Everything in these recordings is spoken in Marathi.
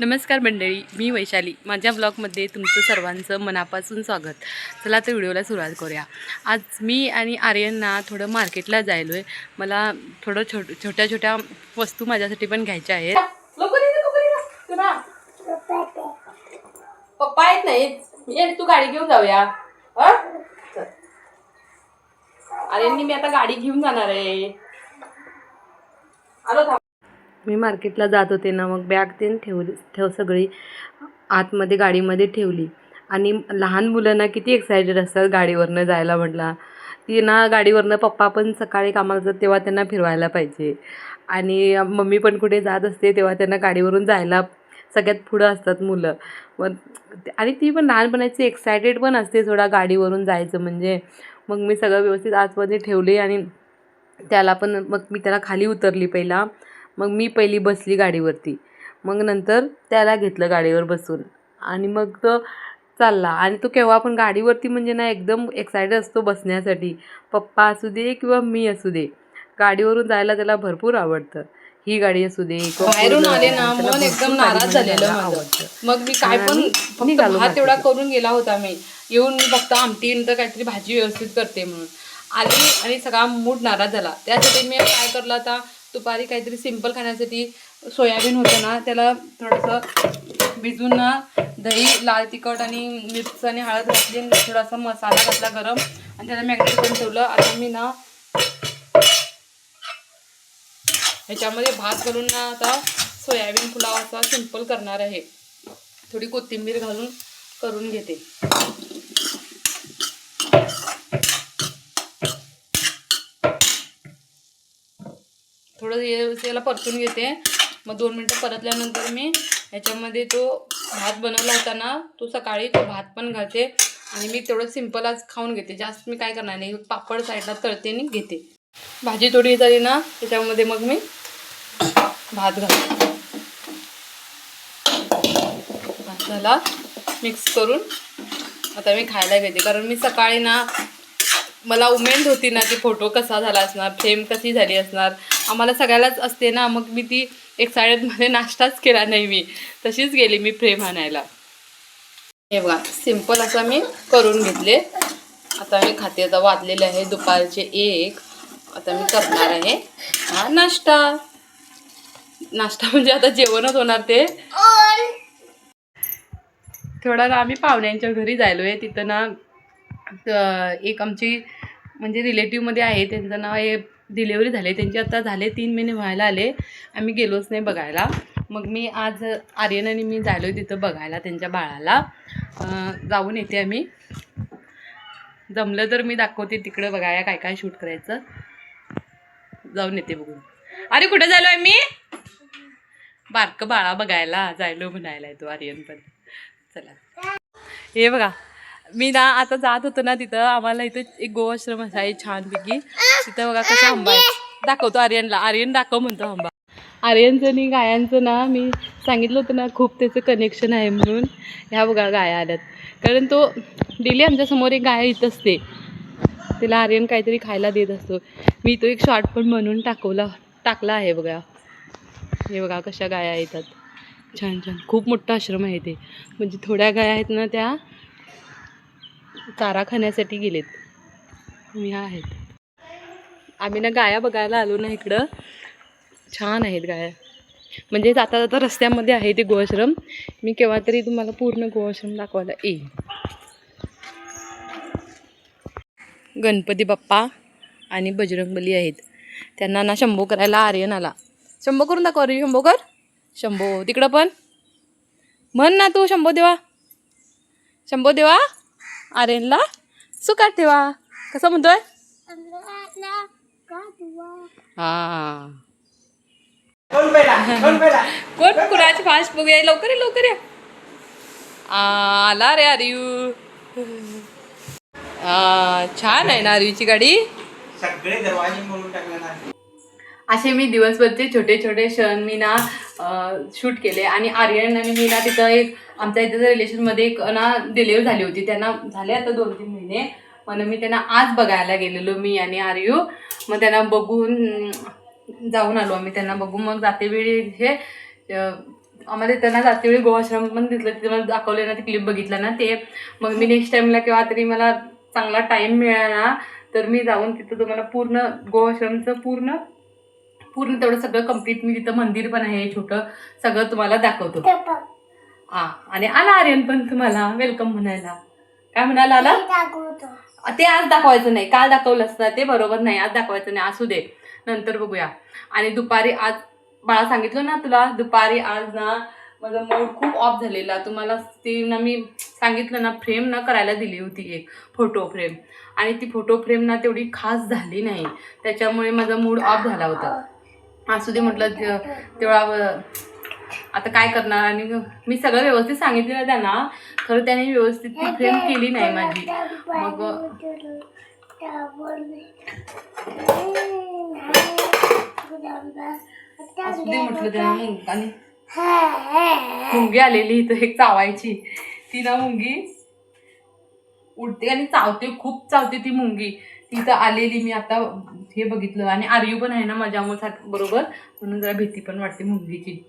नमस्कार मंडळी मी वैशाली. माझ्या ब्लॉगमध्ये तुमचं सर्वांचं मनापासून स्वागत. चला तर व्हिडिओला सुरुवात करूया. आज मी आणि आर्यनना थोडं मार्केटला जायलो आहे मला थोडं छोट छोट्या छोट्या वस्तू माझ्यासाठी पण घ्यायच्या आहेत. पप्पा येत नाहीत तू गाडी घेऊन जाऊया. आर्यननी मी आता गाडी घेऊन जाणार आहे. आलो मी मार्केटला जात होते ना मग बॅग ते ठेवली ठेव सगळी आतमध्ये गाडीमध्ये ठेवली. आणि लहान मुलांना किती एक्सायटेड असतात गाडीवरनं जायला म्हटला. ती ना गाडीवरनं पप्पा पण सकाळी कामाला जातात तेव्हा त्यांना फिरवायला पाहिजे. आणि मम्मी पण कुठे जात असते तेव्हा त्यांना गाडीवरून जायला सगळ्यात पुढं असतात मुलं. मग आणि ती पण लहानपणाची एक्सायटेड पण असते थोडा गाडीवरून जायचं म्हणजे. मग मी सगळं व्यवस्थित आतमध्ये ठेवले आणि त्याला पण मग मी त्याला खाली उतरली पहिला. मग मी पहिली बसली गाडीवरती. मग नंतर त्याला घेतलं गाडीवर बसून. आणि मग तो चालला. आणि तो केव्हा पण गाडीवरती म्हणजे ना एकदम एक्सायटेड असतो बसण्यासाठी. पप्पा असू दे किंवा मी असू दे. गाडीवरून जायला त्याला भरपूर आवडतं. ही गाडी असू दे बाहेरून आले ना मन एकदम नाराज झालेलं. आवडतं. मग मी काय पण फक्त भात ला. करून गेला होता मी. येऊन मी फक्त आमटी नंतर काहीतरी भाजी व्यवस्थित करते म्हणून. आली आणि सगळा मूड नाराज झाला. त्यासाठी मी काय करलं आता दुपारी काहीतरी सिंपल खाण्यासाठी सोयाबीन होतं ना त्याला थोडंसं भिजून ना दही लाल तिखट आणि मिरच आणि हळद घातली आणि थोडासा मसाला घातला गरम आणि त्याला मॅग्नेट करून ठेवलं. आता मी ना ह्याच्यामध्ये भात घालून ना आता सोयाबीन पुलाव असा सिंपल करणार आहे. थोडी कोथिंबीर घालून करून घेते. थोडं हे- याला परतून घेते. मग दोन मिनटं परतल्यानंतर मी ह्याच्यामध्ये तो भात बनवला होता ना तो सकाळी तो भात पण घालते आणि मी तेवढं सिंपल आज खाऊन घेते. जास्त मी काय करणार नाही पापड साईडला तळते आणि घेते. भाजी थोडी झाली ना त्याच्यामध्ये मग मी भात घालते. भात झाला मिक्स करून आता मी खायला घेते. कारण मी सकाळी ना मला उमेद होती ना की फोटो कसा झाला असणार फ्रेम कशी झाली असणार आम्हाला सगळ्यालाच असते ना मग मी ती एक साड्यांमध्ये नाश्ताच केला नाही मी. तशीच गेली मी फ्रेम आणायला. हे बघा सिंपल असं मी करून घेतले. आता मी खाते आता वाजलेले आहे दुपारचे एक. आता मी करणार आहे हा नाश्ता. नाश्ता म्हणजे आता जेवणच होणार ते. थोडा ना आम्ही पाहुण्यांच्या घरी जायलो आहे तिथं ना एक आमची म्हणजे रिलेटिव्हमध्ये आहे. त्यांचं नाव आहे डिलेवरी झाले. त्यांची आता झाले तीन महिने व्हायला आले. आम्ही गेलोच नाही बघायला. मग मी आज आर्यन आणि मी जायलो तिथं बघायला त्यांच्या बाळाला. जाऊन येते आम्ही. जमलं तर मी दाखवते तिकडं बघाया काय काय शूट करायचं. जाऊन येते बघून. अरे कुठं झालो आहे मी बारकं बाळा बघायला जायलो म्हणायला येतो आर्यन पण. चला. हे बघा. मी ना आता जात होतो ना तिथं. आम्हाला इथं एक गोवाश्रम असा आहे छानपैकी. तिथं बघा कसा आंबा दाखवतो आर्यनला. आर्यन दाखव म्हणतो आंबा. आर्यनचं आणि गायांचं ना मी सांगितलं होतं ना खूप त्याचं कनेक्शन आहे म्हणून. ह्या बघा गाया आल्यात. कारण तो डेली आमच्यासमोर एक गाय येत असते. तिला आर्यन काहीतरी खायला देत असतो. मी तो एक शॉर्ट पण म्हणून टाकवला टाकला आहे बघा. हे बघा कशा गाया येतात. छान छान. खूप मोठा आश्रम आहे ते. म्हणजे थोड्या गाया आहेत ना त्या चारा खाण्यासाठी गेलेत ह्या आहेत. आम्ही ना गाया बघायला आलो ना इकडं. छान आहेत गाया. म्हणजे जाता जाता रस्त्यामध्ये आहे ते गोआश्रम. मी केव्हा तरी तुम्हाला पूर्ण गोआश्रम दाखवायला येईल गणपती बाप्पा आणि बजरंगबली आहेत. त्यांना ना शंभो करायला आर्यन आला. शंभो करून दाखव अरे शंभो कर. शंभो तिकडं पण. म्हण ना तू शंभो देवा. शंभो देवा. आर्यनला सुका ठेवा. कसं म्हणतोय? हा. कोण कुणाची फास्ट बघूया लवकर ये लवकर या. आला रे आर्यू. छान आहे ना आर्यूची गाडी? सगळे दरवाजे मोडून टाकले ना. असे मी दिवसभरचे छोटे छोटे क्षण मी ना शूट केले. आणि आर्यन आणि मी ना तिथं एक आमच्या इथं रिलेशनमध्ये एक ना डिलिव्हरी झाली होती. त्यांना झाले आता दोन तीन महिने. म्हणून मी त्यांना आज बघायला गेलेलो मी आणि आर्यू. मग त्यांना बघून जाऊन आलो आम्ही त्यांना बघून. मग जातेवेळी हे आम्हाला त्यांना जातेवेळी गोवाश्रम पण दिसलं. तिथे मला दाखवले ना ते क्लिप बघितलं ना ते. मग मी नेक्स्ट टाईमला केव्हा तरी मला चांगला टाईम मिळाला तर मी जाऊन तिथं तुम्हाला पूर्ण गोवाश्रमचं पूर्ण पूर्ण तेवढं सगळं कंप्लीट मी तिथं मंदिर पण आहे छोटं सगळं तुम्हाला दाखवतो. हा आणि आला आर्यन पण तुम्हाला. वेलकम म्हणायला. काय म्हणायला आला? ते आज दाखवायचं नाही. काल दाखवलं असतं ते बरोबर नाही. आज दाखवायचं नाही. असू दे. नंतर बघूया. आणि दुपारी आज बाळा सांगितलं ना तुला दुपारी आज ना माझा मूड खूप ऑफ झालेला. तुम्हाला ती ना मी सांगितलं ना फ्रेम ना करायला दिली होती एक फोटो फ्रेम आणि ती फोटो फ्रेम ना तेवढी खास झाली नाही. त्याच्यामुळे माझा मूड ऑफ झाला होता. असू दे म्हटलं तेवढा आता काय करणार? आणि मी सगळं व्यवस्थित सांगितलेलं त्यांना. खरं त्याने व्यवस्थित ती फ्रेम केली नाही माझी. मग असू दे म्हटलं त्याला मुंग आणि मुंगी आलेली इथं एक चावायची. ती ना मुंगी उडते आणि चावते खूप चावते ती मुंगी. तिथं आलेली मी आता हे बघितलं. आणि आर्यू पण आहे ना माझ्या सारखं बरोबर म्हणून जरा भीती पण वाटते मुंगीची.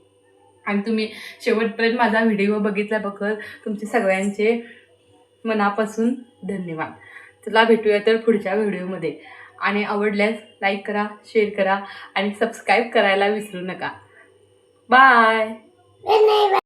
आणि तुम्ही शेवटपर्यंत माझा व्हिडिओ बघितला बघत तुमचे सगळ्यांचे मनापासून धन्यवाद. चला भेटूया तर पुढच्या व्हिडिओमध्ये. आणि आवडल्यास लाईक करा शेअर करा आणि सबस्क्राईब करायला विसरू नका. बाय